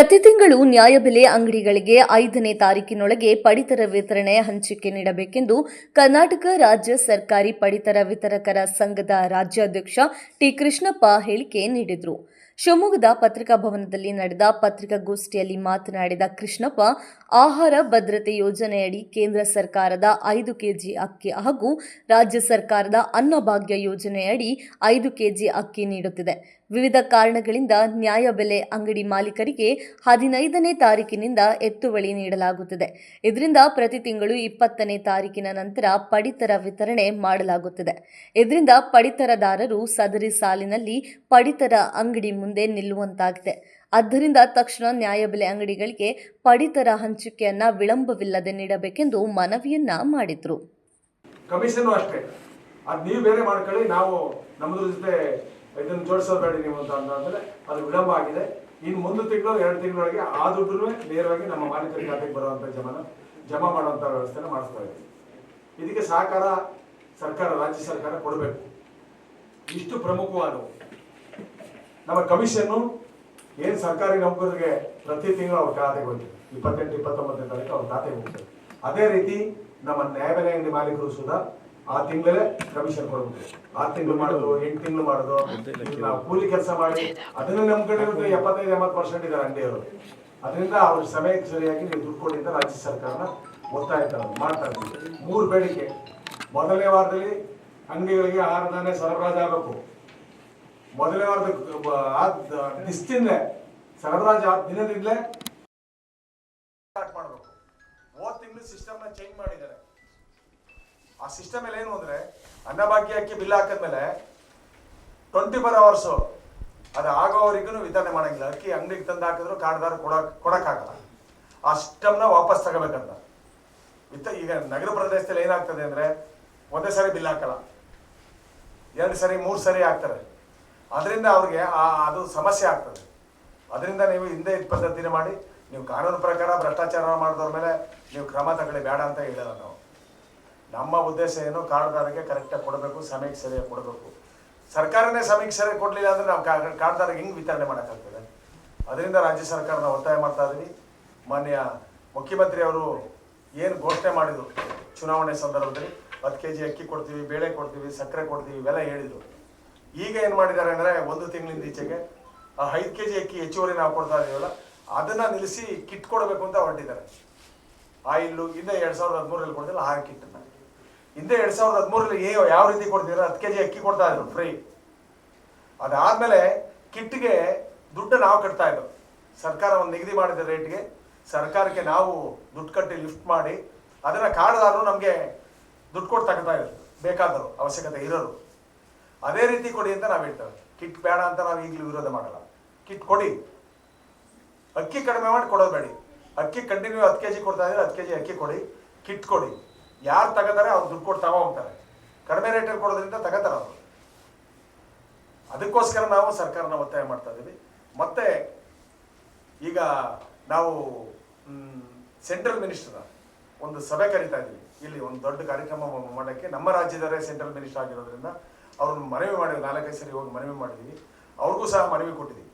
ಪ್ರತಿ ತಿಂಗಳು ನ್ಯಾಯಬೆಲೆ ಅಂಗಡಿಗಳಿಗೆ ಐದನೇ ತಾರೀಕಿನೊಳಗೆ ಪಡಿತರ ವಿತರಣೆ ಹಂಚಿಕೆ ನೀಡಬೇಕೆಂದು ಕರ್ನಾಟಕ ರಾಜ್ಯ ಸರ್ಕಾರಿ ಪಡಿತರ ವಿತರಕರ ಸಂಘದ ರಾಜ್ಯಾಧ್ಯಕ್ಷ ಟಿ ಕೃಷ್ಣಪ್ಪ ಹೇಳಿಕೆ ನೀಡಿದರು. ಶಿವಮೊಗ್ಗದ ಪತ್ರಿಕಾ ಭವನದಲ್ಲಿ ನಡೆದ ಪತ್ರಿಕಾಗೋಷ್ಠಿಯಲ್ಲಿ ಮಾತನಾಡಿದ ಕೃಷ್ಣಪ್ಪ, ಆಹಾರ ಭದ್ರತೆ ಯೋಜನೆಯಡಿ ಕೇಂದ್ರ ಸರ್ಕಾರದ ಐದು ಕೆಜಿ ಅಕ್ಕಿ ಹಾಗೂ ರಾಜ್ಯ ಸರ್ಕಾರದ ಅನ್ನಭಾಗ್ಯ ಯೋಜನೆಯಡಿ ಐದು ಕೆಜಿ ಅಕ್ಕಿ ನೀಡುತ್ತಿದೆ. ವಿವಿಧ ಕಾರಣಗಳಿಂದ ನ್ಯಾಯಬೆಲೆ ಅಂಗಡಿ ಮಾಲೀಕರಿಗೆ ಹದಿನೈದನೇ ತಾರೀಕಿನಿಂದ ಎತ್ತುವಳಿ ನೀಡಲಾಗುತ್ತಿದೆ. ಇದರಿಂದ ಪ್ರತಿ ತಿಂಗಳು ಇಪ್ಪತ್ತನೇ ತಾರೀಕಿನ ನಂತರ ಪಡಿತರ ವಿತರಣೆ ಮಾಡಲಾಗುತ್ತಿದೆ. ಇದರಿಂದ ಪಡಿತರದಾರರು ಸದರಿ ಸಾಲಿನಲ್ಲಿ ಪಡಿತರ ಅಂಗಡಿ ಮುಂದೆ ನಿಲ್ಲುವಂತಾಗಿದೆ. ಆದ್ದರಿಂದ ತಕ್ಷಣ ನ್ಯಾಯಬೆಲೆ ಅಂಗಡಿಗಳಿಗೆ ಪಡಿತರ ಹಂಚಿಕೆಯನ್ನ ವಿಳಂಬವಿಲ್ಲದೆ ನೀಡಬೇಕೆಂದು ಮನವಿಯನ್ನ ಮಾಡಿದ್ರು. ಕಮಿಷನ್ ಅಷ್ಟೇ. ಅದ್ ನೀವು ಬೇರೆ ಮಾಡ್ಕೊಳ್ಳಿ, ನಾವು ನಮ್ಮದ್ರ ಜೊತೆ ಇದನ್ನ ಜೋಡಿಸೋದು ಬೇಡ ನೀವು ಅಂತ ಅಂದ್ರೆ ಅದು ವಿಳಂಬ ಆಗಿದೆ. ಇನ್ನು ಮುಂದೆ ತಿಂಗಳು, ಎರಡು ತಿಂಗಳೊಳಗೆ ಆ ದುಡ್ಡು ನೇರವಾಗಿ ನಮ್ಮ ಮಾಲೀಕರ ಖಾತೆಗೆ ಬರುವಂತ ಜಮನ, ಜಮಾ ಮಾಡುವಂತ ವ್ಯವಸ್ಥೆನ ಮಾಡಿಸ್ತಾ ಇದ್ದೀವಿ. ಇದಕ್ಕೆ ಸಹಕಾರ ಸರ್ಕಾರ, ರಾಜ್ಯ ಸರ್ಕಾರ ಕೊಡಬೇಕು. ಇಷ್ಟು ಪ್ರಮುಖವಾದವು. ನಮ್ಮ ಕಮಿಷನ್ನು ಏನು ಸರ್ಕಾರಿ ನೌಕರರಿಗೆ ಪ್ರತಿ ತಿಂಗಳು ಅವ್ರ ಖಾತೆಗೆ ಹೋಗ್ತದೆ. ಇಪ್ಪತ್ತೆಂಟು, ಇಪ್ಪತ್ತೊಂಬತ್ತನೇ ತಾರೀಕು ಅವ್ರ ಖಾತೆಗೆ ಹೋಗ್ತದೆ. ಅದೇ ರೀತಿ ನಮ್ಮ ನ್ಯಾಯಬೆಲೆ ಅಂಗಡಿ ಮಾಲೀಕರು ಸುಧಾ ಆ ತಿಂಗಳೇ ಕಮಿಷನ್ ಕೊಡ್ಬೇಕು. ಆ ತಿಂಗಳು ಮಾಡೋದು, ಎಂಟು ತಿಂಗಳು ಮಾಡೋದು ನಾವು ಕೂಲಿ ಕೆಲಸ ಮಾಡಿ, ಅದನ್ನ ನಮ್ಮ ಕಡೆ ಇರೋದು ಎಪ್ಪತ್ತೈದು, ಎಂಬತ್ತು ಪರ್ಸೆಂಟ್ ಇದ್ದಾರೆ ಅಂಗಡಿಯವರು. ಅದರಿಂದ ಅವ್ರ ಸಮಯಕ್ಕೆ ಸರಿಯಾಗಿ ನೀವು ದುಡ್ಡು ರಾಜ್ಯ ಸರ್ಕಾರನ ಒತ್ತಾಯ ಮಾಡ್ತಾ ಇದ್ದೀವಿ. ಮೂರು ಬೇಡಿಕೆ. ಮೊದಲನೇ ವಾರದಲ್ಲಿ ಅಂಗಡಿಗಳಿಗೆ ಆಹಾರ ಧಾನ್ಯ ಸರಬರಾಜು ಆಗಬೇಕು. ಮೊದಲನೇ ವಾರದ ದಿಸ್ತಿಂದಲೇ ಸರಬರಾಜು ಆದ ದಿನದಿಂದಲೇ ಸ್ಟಾರ್ಟ್ ಮಾಡಬೇಕು. ಹೋದ ತಿಂಗಳು ಸಿಸ್ಟಮ್ನ ಚೇಂಜ್ ಮಾಡಿದ್ದಾರೆ. ಆ ಸಿಸ್ಟಮ್ ಮೇಲೆ ಏನು ಅಂದ್ರೆ ಅನ್ನಭಾಗ್ಯ ಅಕ್ಕಿ ಬಿಲ್ ಹಾಕಿದ್ಮೇಲೆ ಟ್ವೆಂಟಿ ಫೋರ್ ಅವರ್ಸು ಅದು ಆಗೋವರೆಗೂ ವಿತರಣೆ ಮಾಡಂಗಿಲ್ಲ. ಅಕ್ಕಿ ಅಂಗಡಿಗೆ ತಂದು ಹಾಕಿದ್ರು ಕಾರ್ಡ್ದಾರ ಕೊಡಕ್, ಕೊಡಕ್ಕಾಗಲ್ಲ. ಆ ಸಿಸ್ಟಮ್ನ ವಾಪಸ್ ತಗೋಬೇಕಂತ. ವಿತ, ಈಗ ನಗರ ಪ್ರದೇಶದಲ್ಲಿ ಏನಾಗ್ತದೆ ಅಂದ್ರೆ, ಒಂದೇ ಸರಿ ಬಿಲ್ ಹಾಕಲ್ಲ. ಎರಡು ಸರಿ, ಮೂರು ಸರಿ ಹಾಕ್ತಾರೆ. ಅದರಿಂದ ಅವ್ರಿಗೆ ಆ, ಅದು ಸಮಸ್ಯೆ ಆಗ್ತದೆ. ಅದರಿಂದ ನೀವು ಹಿಂದೆ ಇದು ಪದ್ಧತಿನ ಮಾಡಿ, ನೀವು ಕಾನೂನು ಪ್ರಕಾರ ಭ್ರಷ್ಟಾಚಾರ ಮಾಡಿದವ್ರ ಮೇಲೆ ನೀವು ಕ್ರಮ ತಗೊಳ್ಳಿ, ಬೇಡ ಅಂತ ಹೇಳಲ್ಲ ನಾವು. ನಮ್ಮ ಉದ್ದೇಶ ಏನು ಕಾರ್ಡ್ದಾರಿಗೆ ಕರೆಕ್ಟಾಗಿ ಕೊಡಬೇಕು, ಸಮಯಕ್ಕೆ ಸರಿಯಾಗಿ ಕೊಡಬೇಕು. ಸರ್ಕಾರನೇ ಸಮಯಕ್ಕೆ ಸರಿಯಾಗಿ ಕೊಡಲಿಲ್ಲ ಅಂದರೆ ನಾವು ಕಾರ್ಡ್ದಾರಿಗೆ ಹೆಂಗೆ ವಿತರಣೆ ಮಾಡೋಕ್ಕಾಗ್ತದೆ? ಅದರಿಂದ ರಾಜ್ಯ ಸರ್ಕಾರನ ಒತ್ತಾಯ ಮಾಡ್ತಾ ಇದ್ದೀವಿ ಮಾನ್ಯ ಮುಖ್ಯಮಂತ್ರಿ ಅವರು ಏನು ಘೋಷಣೆ ಮಾಡಿದರು ಚುನಾವಣೆ ಸಂದರ್ಭದಲ್ಲಿ? ಹತ್ತು ಕೆ ಜಿ ಅಕ್ಕಿ ಕೊಡ್ತೀವಿ, ಬೇಳೆ ಕೊಡ್ತೀವಿ, ಸಕ್ಕರೆ ಕೊಡ್ತೀವಿ, ಇವೆಲ್ಲ ಹೇಳಿದ್ರು. ಈಗ ಏನು ಮಾಡಿದ್ದಾರೆ ಅಂದರೆ ಒಂದು ತಿಂಗಳಿಂದ ಈಚೆಗೆ ಆ ಐದು ಕೆ ಜಿ ಅಕ್ಕಿ ಹೆಚ್ಚುವರಿ ನಾವು ಕೊಡ್ತಾ ಇದೀವಲ್ಲ, ಅದನ್ನ ನಿಲ್ಲಿಸಿ ಕಿಟ್ ಕೊಡಬೇಕು ಅಂತ ಹೊರಟಿದ್ದಾರೆ. ಆಯಿಲ್ಲು ಹಿಂದೆ ಎರಡು ಸಾವಿರದ ಹದಿಮೂರಲ್ಲಿ ಕೊಡ್ತಿಲ್ಲ ಆ ಕಿಟ್ಟನ್ನ ಹಿಂದೆ ಎರಡು ಸಾವಿರದ ಹದಿಮೂರಲ್ಲಿ ಏ ಯಾವ ರೀತಿ ಕೊಡ್ತಿದ್ರು ಹತ್ತು ಕೆ ಜಿ ಅಕ್ಕಿ ಕೊಡ್ತಾ ಇದ್ರು ಫ್ರೀ ಅದಾದಮೇಲೆ ಕಿಟ್ಗೆ ದುಡ್ಡು ನಾವು ಕಟ್ತಾ ಇದ್ದೋ. ಸರ್ಕಾರ ಒಂದು ನಿಗದಿ ಮಾಡಿದ ರೇಟ್ಗೆ ಸರ್ಕಾರಕ್ಕೆ ನಾವು ದುಡ್ಡು ಕಟ್ಟಿ ಲಿಫ್ಟ್ ಮಾಡಿ, ಅದನ್ನ ಕಾರ್ಡ್ದಾರರು ನಮಗೆ ದುಡ್ಡು ಕೊಟ್ಟು ತಗೋತಾ ಇದ್ರು. ಬೇಕಾದರು ಅವಶ್ಯಕತೆ ಇರೋರು. ಅದೇ ರೀತಿ ಕೊಡಿ ಅಂತ ನಾವು ಹೇಳ್ತೇವೆ. ಕಿಟ್ ಬೇಡ ಅಂತ ನಾವು ಈಗಲೂ ವಿರೋಧ ಮಾಡಲ್ಲ. ಕಿಟ್ ಕೊಡಿ. ಅಕ್ಕಿ ಕಡಿಮೆ ಮಾಡಿ ಕೊಡೋದು ಬೇಡಿ. ಅಕ್ಕಿ ಕಂಟಿನ್ಯೂ ಹತ್ತು ಕೆ ಜಿ ಕೊಡ್ತಾ ಇದ್ರೆ ಹತ್ತು ಕೆ ಜಿ ಅಕ್ಕಿ ಕೊಡಿ. ಕಿಟ್ ಕೊಡಿ. ಯಾರು ತಗೋತಾರೆ ಅವ್ರು ದುಡ್ಡು ಕೊಟ್ಟು ಹೋಗ್ತಾರೆ. ಕಡಿಮೆ ರೇಟಲ್ಲಿ ಕೊಡೋದ್ರಿಂದ ತಗೋತಾರೆ ಅವರು. ಅದಕ್ಕೋಸ್ಕರ ನಾವು ಸರ್ಕಾರನ ಒತ್ತಾಯ ಮಾಡ್ತಾ ಇದ್ದೀವಿ ಮತ್ತೆ ಈಗ ನಾವು ಸೆಂಟ್ರಲ್ ಮಿನಿಸ್ಟರ್ ಒಂದು ಸಭೆ ಕರಿತಾ ಇದ್ದೀವಿ ಇಲ್ಲಿ ಒಂದು ದೊಡ್ಡ ಕಾರ್ಯಕ್ರಮ ಮಾಡೋಕ್ಕೆ ನಮ್ಮ ರಾಜ್ಯದವರೇ ಸೆಂಟ್ರಲ್ ಮಿನಿಸ್ಟರ್ ಆಗಿರೋದ್ರಿಂದ ಅವ್ರನ್ನ ಮನವಿ ಮಾಡಿದ್ವಿ ನಾಲ್ಕೈದು ಸರಿ ಹೋಗಿ ಮನವಿ ಮಾಡಿದ್ವಿ. ಅವ್ರಿಗೂ ಸಹ ಮನವಿ ಕೊಟ್ಟಿದ್ದೀವಿ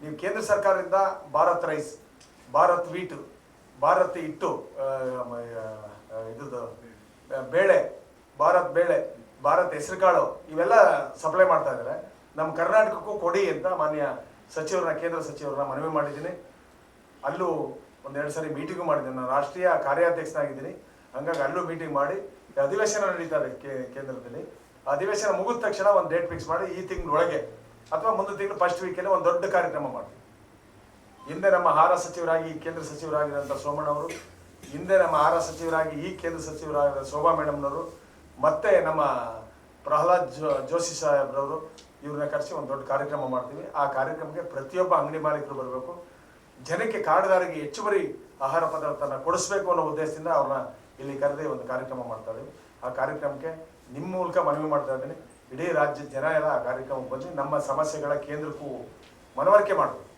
ನೀವು ಕೇಂದ್ರ ಸರ್ಕಾರದಿಂದ ಭಾರತ್ ರೈಸ್ ಭಾರತ್ ವೀಟ್ ಭಾರತ್ ಇಟ್ಟು ಆ, ಬೇಳೆ ಭಾರತ್ ಬೇಳೆ ಭಾರತ್ ಹೆಸರುಕಾಳು ಇವೆಲ್ಲ ಸಪ್ಲೈ ಮಾಡ್ತಾ ಇದ್ದಾರೆ. ನಮ್ಮ ಕರ್ನಾಟಕಕ್ಕೂ ಕೊಡಿ ಅಂತ ಮಾನ್ಯ ಸಚಿವರನ್ನ ಕೇಂದ್ರ ಸಚಿವರನ್ನ ಮನವಿ ಮಾಡಿದ್ದೀನಿ. ಅಲ್ಲೂ ಒಂದೆರಡು ಸರಿ ಮೀಟಿಂಗು ಮಾಡಿದ್ದೀನಿ. ನಾನು ರಾಷ್ಟ್ರೀಯ ಕಾರ್ಯಾಧ್ಯಕ್ಷನಾಗಿದ್ದೀನಿ. ಹಂಗಾಗಿ ಅಲ್ಲೂ ಮೀಟಿಂಗ್ ಮಾಡಿ ಅಧಿವೇಶನ ನಡೀತಾರೆ ಕೇಂದ್ರದಲ್ಲಿ. ಅಧಿವೇಶನ ಮುಗಿದ ತಕ್ಷಣ ಒಂದು ಡೇಟ್ ಫಿಕ್ಸ್ ಮಾಡಿ ಈ ತಿಂಗಳೊಳಗೆ ಅಥವಾ ಮುಂದಿನ ತಿಂಗಳು ಫಸ್ಟ್ ವೀಕಲ್ಲಿ ಒಂದು ದೊಡ್ಡ ಕಾರ್ಯಕ್ರಮ ಮಾಡ್ತೀವಿ. ಹಿಂದೆ ನಮ್ಮ ಆಹಾರ ಸಚಿವರಾಗಿ ಕೇಂದ್ರ ಸಚಿವರಾಗಿರೋಂಥ ಸೋಮಣ್ಣ ಅವರು, ಹಿಂದೆ ನಮ್ಮ ಆಹಾರ ಸಚಿವರಾಗಿ ಈ ಕೇಂದ್ರ ಸಚಿವರಾಗಿರೋ ಶೋಭಾ ಮೇಡಮ್ನವರು, ಮತ್ತೆ ನಮ್ಮ ಪ್ರಹ್ಲಾದ್ ಜೋ, ಜೋಶಿ ಸಾಹೇಬ್ರವರು, ಇವ್ರನ್ನ ಕರೆಸಿ ಒಂದು ದೊಡ್ಡ ಕಾರ್ಯಕ್ರಮ ಮಾಡ್ತೀವಿ. ಆ ಕಾರ್ಯಕ್ರಮಕ್ಕೆ ಪ್ರತಿಯೊಬ್ಬ ಅಂಗಡಿ ಮಾಲೀಕರು ಬರಬೇಕು. ಜನಕ್ಕೆ ಕಾರ್ಡ್ದಾರಿಗೆ ಹೆಚ್ಚುವರಿ ಆಹಾರ ಪದಾರ್ಥನ ಕೊಡಿಸ್ಬೇಕು ಅನ್ನೋ ಉದ್ದೇಶದಿಂದ ಅವ್ರನ್ನ ಇಲ್ಲಿ ಕರೆದೇ ಒಂದು ಕಾರ್ಯಕ್ರಮ ಮಾಡ್ತಾ ಇದ್ದೀವಿ. ಆ ಕಾರ್ಯಕ್ರಮಕ್ಕೆ ನಿಮ್ಮ ಮೂಲಕ ಮನವಿ ಮಾಡ್ತಾ ಇದ್ದೀನಿ. ಇಡೀ ರಾಜ್ಯದ ಜನ ಎಲ್ಲ ಆ ಕಾರ್ಯಕ್ರಮಕ್ಕೆ ಬಂದು ನಮ್ಮ ಸಮಸ್ಯೆಗಳ ಕೇಂದ್ರಕ್ಕೂ ಮನವರಿಕೆ ಮಾಡಬೇಕು.